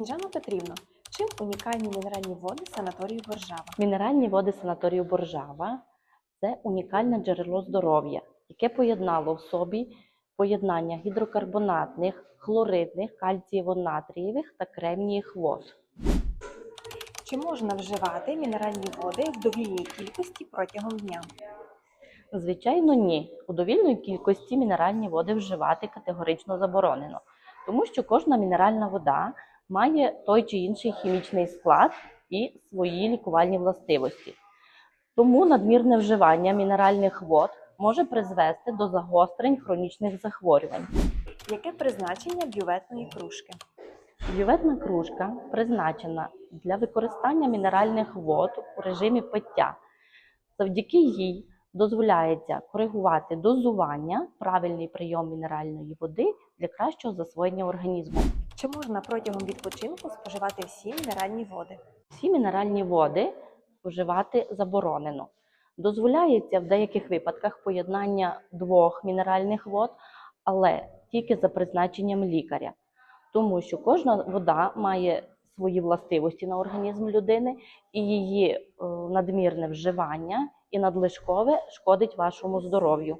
Жанна Петрівна, чим унікальні мінеральні води санаторію Боржава? Мінеральні води санаторію Боржава це унікальне джерело здоров'я, яке поєднало в собі поєднання гідрокарбонатних, хлоридних, кальцієво-натрієвих та кремнієвих вод. Чи можна вживати мінеральні води в довільній кількості протягом дня? Звичайно, ні. У довільної кількості мінеральні води вживати категорично заборонено, тому що кожна мінеральна вода має той чи інший хімічний склад і свої лікувальні властивості. Тому надмірне вживання мінеральних вод може призвести до загострень хронічних захворювань. Яке призначення бюветної кружки? Бюветна кружка призначена для використання мінеральних вод у режимі пиття. Завдяки їй дозволяється коригувати дозування, правильний прийом мінеральної води для кращого засвоєння організму. Чи можна протягом відпочинку споживати всі мінеральні води? Всі мінеральні води вживати заборонено. Дозволяється в деяких випадках поєднання двох мінеральних вод, але тільки за призначенням лікаря, тому що кожна вода має свої властивості на організм людини, і її е, надмірне вживання і надлишкове шкодить вашому здоров'ю.